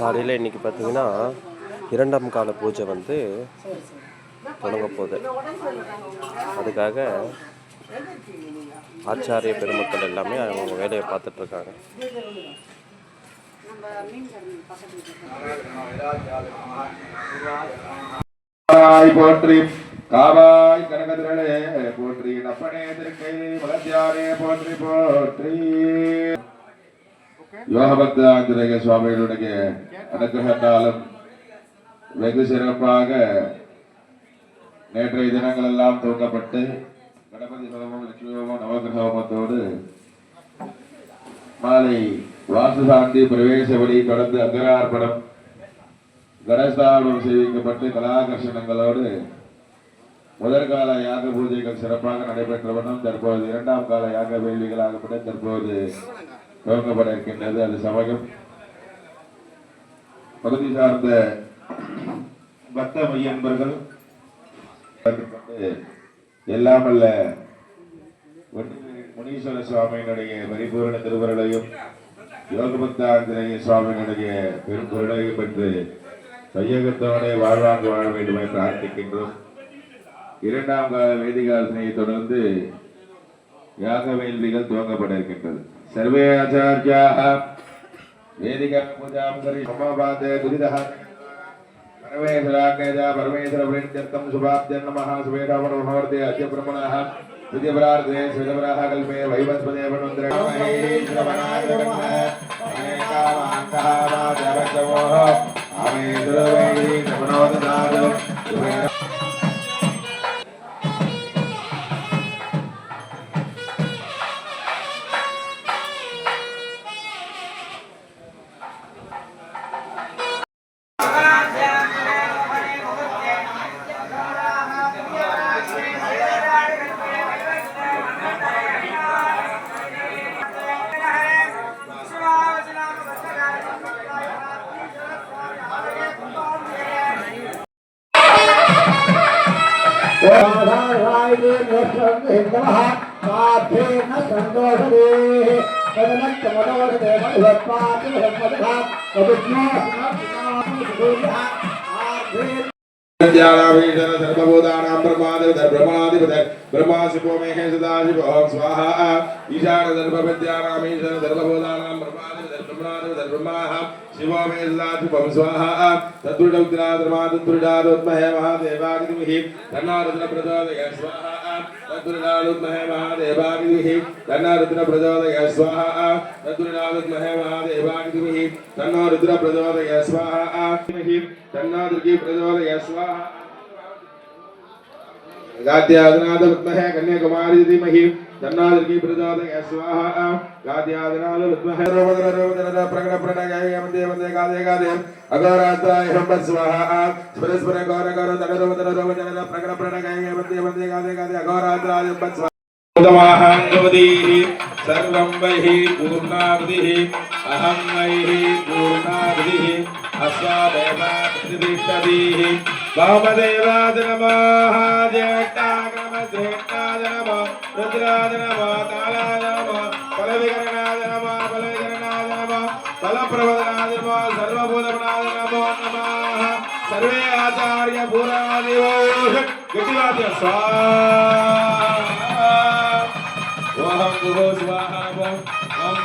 காலையில் இன்றைக்கி பார்த்தீங்கன்னா இரண்டாம் கால பூஜை வந்து தொடங்க போகுது. அதுக்காக ஆச்சாரிய பெருமக்கள் எல்லாமே அவங்க வேலையை பார்த்துட்டு இருக்காங்க. காவாய் போற்றி காவாய் கனகதிரளே போற்றி நப்பனே திருக்கை மலத்தியாரே போற்றி போற்றி. யோகபக்த ஆஞ்சநேய சுவாமிகளுடைய அனுகிரகத்தாலும் வெகு சிறப்பாக நேற்றைய தினங்கள் எல்லாம் தூக்கப்பட்டு கணபதி ஹோமம் லட்சுமி ஹோமம் நவகிரக ஹோமத்தோடு மாலை வாசுசாந்தி பிரவேச வழி தொடர்ந்து அங்கரார்ப்பணம் கணேசாபம் செய்விக்கப்பட்டு கலாகர்ஷணங்களோடு முதற்கால யாக பூஜைகள் சிறப்பாக நடைபெற்ற வண்ணம் தற்போது இரண்டாம் கால யாக வேள்விகளாகப்பட்ட தற்போது துவங்கப்பட இருக்கின்றது. அது சமயம். பகுதி சார்ந்த பக்த மையன்பர்கள் எல்லாம் அல்ல முனீஸ்வர சுவாமியினுடைய பரிபூரண திருவருளையும் யோகபக்தாந்திரேய சுவாமியினுடைய பெரும்பொருளையும் பெற்று கையகத்தவனை வாழ்வாங்கு வாழ வேண்டுமே பிரார்த்திக்கின்றோம் இரண்டாம் கால வேதிகாசனையை தொடர்ந்து யாக வேள்விகள் துவங்கப்பட இருக்கின்றது சர்வே ஆச்சாரியா வேதிகா பூஜாம் கரி சமபாதே துரிதா பரமேஸ்வராக்கேஜா பரமேஸ்வர பிரேட்யர்த்தம் சுபாப்தன் நமஹ சுபேராமண மகோர்த்தே அத்ய பிரமணாஹ விஜயபரார்த்தே ஸ்வேதபராஹ கல்பே வைவஸ்வதே வனந்திரே மகே ஸ்ரவணாய நமஹ அனேகா மாந்தஹ மா ஜரஜவோஹ దుర్వేణి కమనోదారం ब्रह्मादिपदर् ब्रह्मा शिवो मेहे सदाशिव ओम स्वाहा ईशान सर्वविद्यानाम् ईशान सर्वभूतानां ब्रह्मादिपदर् ब्रह्मादिपदर् ब्रह्माः शिवो मे सदाशिव ओम स्वाहा तद्रुडौद्राद्रमा तद्रुडादोत्महे महादेवागिरिमिहि तन्नारुद्र प्रचोदय स्वाहा तद्रुडादोत्महे महादेवागिरिमिहि तन्नारुद्र प्रचोदय स्वाहा तद्रुडादोत्महे महादेवागिरिमिहि तन्नारुद्र प्रचोदय स्वाहा तन्नादुर्गी प्रचोदय स्वाहा गाद्यादनाद विद्महे कन्याकुमारी धीमहि तन्नादुर्गी प्रचोदय स्वाहा गाद्यादनाद विद्महे रोमदर रोमदर प्रकट प्रणगाय वंदे वंदे गादे गादे अघोरात्राय हम स्वाहा स्मर स्मर गौर गौर दर रोमदर रोमदर प्रकट प्रणगाय वंदे वंदे गादे गादे अघोरात्राय हम स्वाहा भवतीः सर्वं वैः पूर्णावधिः अहं वैः पूर्णावधिः వామదేవాద నమ జ్యేష్ఠాగమ శ్రేష్టాద నమ రుద్రాద నమ తాళాద నమ బల వికరణాద నమ బల వికరణాద నమ బల ప్రబోధనాద నమ సర్వభూతమనాద నమో నమ సర్వే ఆచార్య పూర్ణాదివో గట్టివాద్య స్వాహా ఓం గుహో స్వాహా ఓం